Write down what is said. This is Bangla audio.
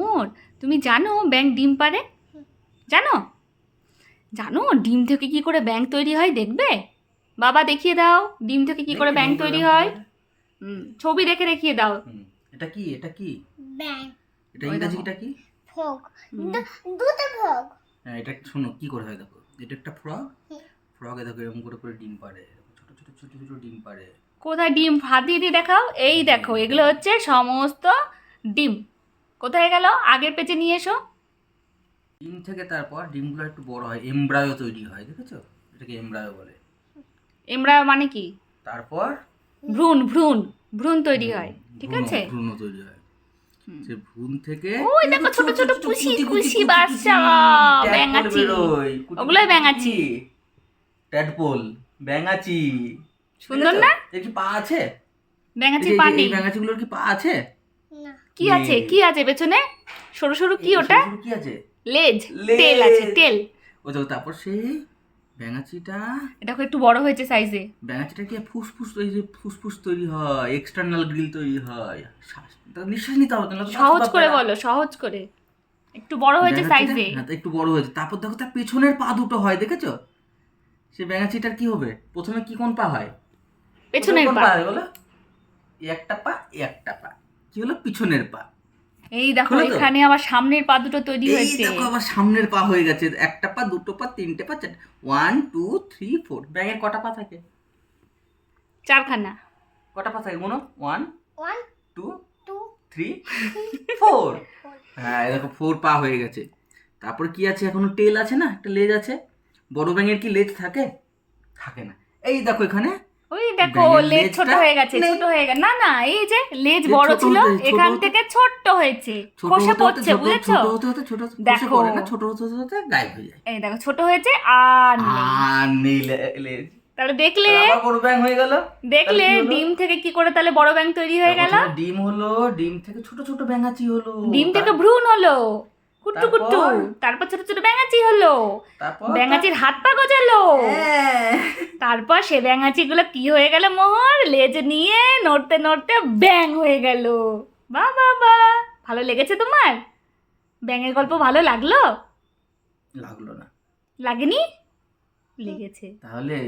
মোহর তুমি জানো ব্যাঙ ডিম পারে জানো? জানো ডিম থেকে কি করে ব্যাঙ তৈরি হয় দেখবে? বাবা দেখিয়ে দাও ডিম থেকে কি করে ব্যাঙ তৈরি হয়। ছবি দেখে দেখিয়ে দাও। এটা কি? এটা কি? ব্যাং এটা ওই ইংরাজি দেখো। এটা কি? ফ্রগ। দুটো ফ্রগ। হ্যাঁ এটা শোনো কি করে হয় দেখো। এটা একটা ফ্রগ। ফ্রগে দেখো এরকম করে করে ডিম পারে ছোট ছোট ছোট ছোট ডিম পারে কোথায় ডিম? হাত দিয়ে দিয়ে দেখাও। এই দেখো এগুলো হচ্ছে সমস্ত ডিম। কোথায় গেল? আগের পেজে নিয়ে এসো। ডিম থেকে তারপর ডিমগুলো একটু বড় হয় এমব্রায়ো তৈরি হয় দেখেছ? এটাকে এমব্রায়ো বলে। এমরা মানে কি? তারপর? ভ্রূণ ভ্রূণ ভ্রূণ তৈরি হয় ঠিক আছে? ভ্রূণ তৈরি হয়। সে ভ্রূণ থেকে ওই দেখো ছোট ছোট পুষি পুষি বাচ্চা ব্যাঙাচি। ওগুলোই ব্যাঙাচি। ট্যাডপোল ব্যাঙাচি। সুন্দর না? এর কি পা আছে? ব্যাঙাচি যে- পানি এই ব্যাঙাচিগুলোর কি পা আছে? না। কি আছে? কি আছে পেছনে? সরু সরু কি ওটা? কি আছে? লেজ। তেল আছে তেল। ওই দেখো তারপর সেই ব্যাঙাচিটা। এটা একটু বড় হয়েছে সাইজে ব্যাঙাচিটা কি ফুসফুস তৈরি ফুসফুস তৈরি হয় এক্সটার্নাল গ্রিল তৈরি হয়। শ্বাস নিঃশ্বাস নিতে হবে না সহজ করে বলো সহজ করে। একটু বড় হয়েছে সাইজে হ্যাঁ, একটু বড় হয়েছে। তারপর দেখো তার পেছনের পা দুটো হয় দেখেছ? সে ব্যাঙাচিটার কি হবে? প্রথমে কি কোন পা হয়? পেছনের পা হয় বলো? একটা পা একটা পা। কি হলো? পিছনের পা। এই দেখো এখানে আবার সামনের পা দুটো তৈরি এই হয়েছে। দেখো আবার সামনের পা হয়ে গেছে। একটা পা দুটো পা তিনটে পা চারটে ওয়ান টু থ্রি ফোর ব্যাঙের কটা পা থাকে? চারখানা। কটা পা থাকে মনো one one two two three four হ্যাঁ এই দেখো ফোর পা হয়ে গেছে। তারপর কি আছে? এখনও টেল আছে না? একটা লেজ আছে। বড় ব্যাঙের কি লেজ থাকে? থাকে না। এই দেখো এখানে ওই দেখো লেজ ছোট হয়ে গেছে ছোট হয়ে গেছে। না না এই যে লেজ বড় ছিল এখান থেকে ছোট্ট হয়েছে ছোট খসে পড়ছে বুঝেছ? ছোট ছোট দেখো। ছোট হতে হতে হতে গায়েব হয়ে যায়। এই দেখো ছোট হয়েছে আর আর নেই লেজ। তাহলে দেখলে বড় ব্যাঙ হয়ে গেল। দেখলে? ডিম থেকে কি করে তাহলে বড় ব্যাং তৈরি হয়ে গেল? ডিম হলো ডিম থেকে ছোট ছোট ব্যাঙাচি হলো। ডিম থেকে ভ্রূণ হলো। কুট্টু কুট্টু। তারপর? ছোট ছোট ব্যাঙাচি হলো। ব্যাঙাচির হাত পা গজালো। হ্যাঁ। তারপর সে ব্যাঙাচিগুলো কি হয়ে গেল মোহর? লেজ নিয়ে নড়তে নড়তে ব্যাং হয়ে গেল। বা বা বা। ভালো লেগেছে তোমার? ব্যাঙের গল্প ভালো লাগল? লাগল না। লাগেনি? লেগেছে। তাহলে